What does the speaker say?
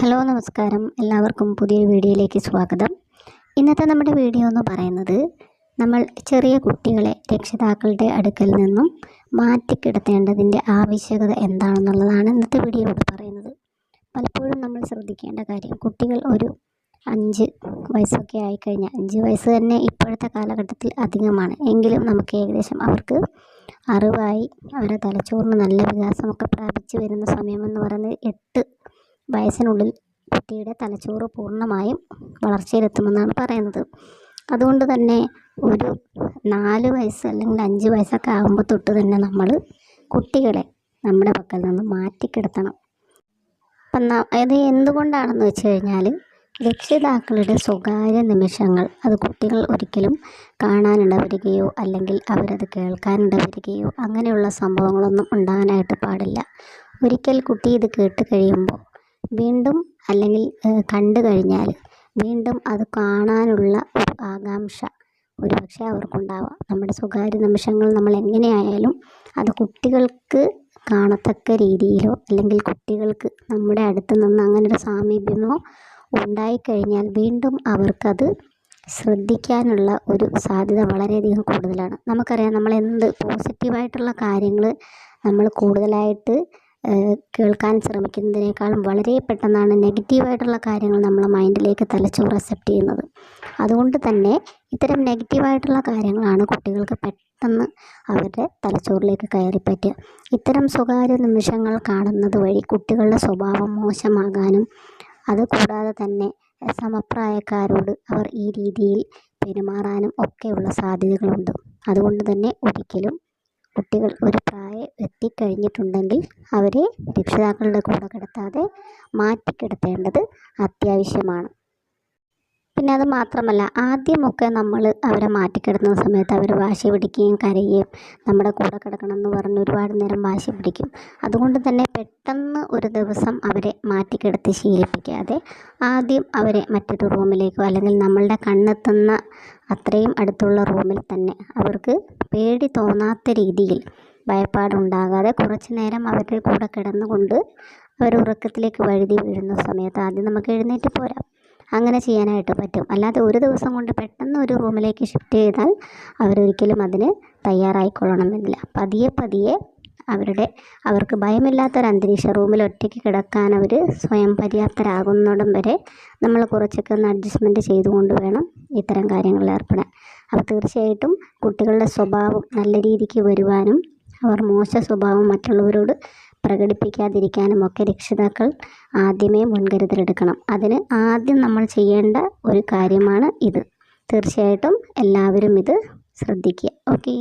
Hello നമസ്കാരം. എല്ലാവർക്കും പുതിയൊരു വീഡിയോയിലേക്ക് സ്വാഗതം. ഇന്നത്തെ നമ്മുടെ വീഡിയോ എന്ന് പറയുന്നത് നമ്മൾ ചെറിയ കുട്ടികളെ രക്ഷിതാക്കളുടെ അടുക്കൽ നിന്നും മാറ്റിക്കിടത്തേണ്ടതിന്റെ ആവശ്യകത എന്താണെന്നുള്ളതാണ് ഇന്നത്തെ വീഡിയോയിലൂടെ പറയുന്നത്. പലപ്പോഴും നമ്മൾ ശ്രദ്ധിക്കേണ്ട കാര്യം കുട്ടികൾ ഒരു അഞ്ച് വയസ്സൊക്കെ ആയിക്കഴിഞ്ഞാൽ അഞ്ച് വയസ്സ് തന്നെ ഇപ്പോഴത്തെ കാലഘട്ടത്തിൽ അധികമാണ്. എങ്കിലും നമുക്ക് ഏകദേശം അവർക്ക് അറിവായി അവരുടെ തലച്ചോറിന് നല്ല വികാസമൊക്കെ പ്രാപിച്ചു വരുന്ന സമയമെന്ന് പറയുന്നത് എട്ട് വയസ്സിനുള്ളിൽ കുട്ടിയുടെ തലച്ചോറ് പൂർണമായും വളർച്ചയിലെത്തുമെന്നാണ് പറയുന്നത്. അതുകൊണ്ട് തന്നെ ഒരു നാല് വയസ്സ് അല്ലെങ്കിൽ അഞ്ച് വയസ്സൊക്കെ ആകുമ്പോൾ തൊട്ട് തന്നെ നമ്മൾ കുട്ടികളെ നമ്മുടെ പക്കൽ നിന്ന് മാറ്റിക്കിടത്തണം. അപ്പം അത് എന്തുകൊണ്ടാണെന്ന് വെച്ച് കഴിഞ്ഞാൽ രക്ഷിതാക്കളുടെ സ്വകാര്യ നിമിഷങ്ങൾ അത് കുട്ടികൾ ഒരിക്കലും കാണാനിടവരികയോ അല്ലെങ്കിൽ അവരത് കേൾക്കാനിടവരികയോ അങ്ങനെയുള്ള സംഭവങ്ങളൊന്നും ഉണ്ടാകാനായിട്ട് പാടില്ല. ഒരിക്കൽ കുട്ടി ഇത് കേട്ട് കഴിയുമ്പോൾ വീണ്ടും അല്ലെങ്കിൽ കണ്ടു കഴിഞ്ഞാൽ വീണ്ടും അത് കാണാനുള്ള ഒരു ആകാംക്ഷ ഒരുപക്ഷെ അവർക്കുണ്ടാവാം. നമ്മുടെ സ്വകാര്യ നിമിഷങ്ങൾ നമ്മൾ എങ്ങനെയായാലും അത് കുട്ടികൾക്ക് കാണത്തക്ക രീതിയിലോ അല്ലെങ്കിൽ കുട്ടികൾക്ക് നമ്മുടെ അടുത്ത് നിന്ന് അങ്ങനെ ഒരു സാമീപ്യമോ ഉണ്ടായിക്കഴിഞ്ഞാൽ വീണ്ടും അവർക്കത് ശ്രദ്ധിക്കാനുള്ള ഒരു സാധ്യത വളരെയധികം കൂടുതലാണ്. നമുക്കറിയാം നമ്മൾ എന്ത് പോസിറ്റീവായിട്ടുള്ള കാര്യങ്ങൾ നമ്മൾ കൂടുതലായിട്ട് കേൾക്കാൻ ശ്രമിക്കുന്നതിനേക്കാളും വളരെ പെട്ടെന്നാണ് നെഗറ്റീവായിട്ടുള്ള കാര്യങ്ങൾ നമ്മളെ മൈൻഡിലേക്ക് തലച്ചോറ് അക്സെപ്റ്റ് ചെയ്യുന്നത്. അതുകൊണ്ട് തന്നെ ഇത്തരം നെഗറ്റീവായിട്ടുള്ള കാര്യങ്ങളാണ് കുട്ടികൾക്ക് പെട്ടെന്ന് അവരുടെ തലച്ചോറിലേക്ക് കയറിപ്പറ്റുക ഇത്തരം സ്വകാര്യ നിമിഷങ്ങൾ കാണുന്നത് വഴി കുട്ടികളുടെ സ്വഭാവം മോശമാകാനും അത് കൂടാതെ തന്നെ സമപ്രായക്കാരോട് അവർ ഈ രീതിയിൽ പെരുമാറാനും ഒക്കെയുള്ള സാധ്യതകളുണ്ട്. അതുകൊണ്ട് തന്നെ ഒരിക്കലും കുട്ടികൾ ഒരു പ്രായം എത്തിക്കഴിഞ്ഞിട്ടുണ്ടെങ്കിൽ അവരെ രക്ഷിതാക്കളുടെ കൂടെ കിടത്താതെ മാറ്റിക്കിടത്തേണ്ടത് അത്യാവശ്യമാണ്. പിന്നെ അത് മാത്രമല്ല ആദ്യമൊക്കെ നമ്മൾ അവരെ മാറ്റിക്കിടത്തുന്ന സമയത്ത് അവർ വാശി പിടിക്കുകയും കരയുകയും നമ്മുടെ കൂടെ കിടക്കണം എന്ന് പറഞ്ഞ് ഒരുപാട് നേരം വാശി പിടിക്കും. അതുകൊണ്ട് തന്നെ പെട്ടെന്ന് ഒരു ദിവസം അവരെ മാറ്റിക്കിടത്തി ശീലിപ്പിക്കാതെ ആദ്യം അവരെ മറ്റൊരു റൂമിലേക്കോ അല്ലെങ്കിൽ നമ്മളുടെ കണ്ണെത്തുന്ന അത്രയും അടുത്തുള്ള റൂമിൽ തന്നെ അവർക്ക് പേടി തോന്നാത്ത രീതിയിൽ ഭയപ്പാടുണ്ടാകാതെ കുറച്ച് നേരം അവരുടെ കൂടെ കിടന്നുകൊണ്ട് അവർ ഉറക്കത്തിലേക്ക് വഴുതി വീഴുന്ന സമയത്ത് ആദ്യം നമുക്ക് എഴുന്നേറ്റ് പോരാം. അങ്ങനെ ചെയ്യാനായിട്ട് പറ്റും. അല്ലാതെ ഒരു ദിവസം കൊണ്ട് പെട്ടെന്ന് ഒരു റൂമിലേക്ക് ഷിഫ്റ്റ് ചെയ്താൽ അവരൊരിക്കലും അതിന് തയ്യാറായിക്കൊള്ളണമെന്നില്ല. പതിയെ പതിയെ അവരുടെ അവർക്ക് ഭയമില്ലാത്തൊരു അന്തരീക്ഷ റൂമിൽ ഒറ്റയ്ക്ക് കിടക്കാൻ അവർ സ്വയം പര്യാപ്തരാകുന്നിടം വരെ നമ്മൾ കുറച്ചൊക്കെ ഒന്ന് അഡ്ജസ്റ്റ്മെന്റ് ചെയ്തുകൊണ്ട് വേണം ഇത്തരം കാര്യങ്ങളിൽ ഏർപ്പെടാൻ. അപ്പോൾ തീർച്ചയായിട്ടും കുട്ടികളുടെ സ്വഭാവം നല്ല രീതിക്ക് വരുവാനും അവർ മോശ സ്വഭാവം മറ്റുള്ളവരോട് പ്രകടിപ്പിക്കാതിരിക്കാനും ഒക്കെ രക്ഷിതാക്കൾ ആദ്യമേ മുൻകരുതലെടുക്കണം. അതിന് ആദ്യം നമ്മൾ ചെയ്യേണ്ട ഒരു കാര്യമാണ് ഇത്. തീർച്ചയായിട്ടും എല്ലാവരും ഇത് ശ്രദ്ധിക്കുക. ഓക്കേ.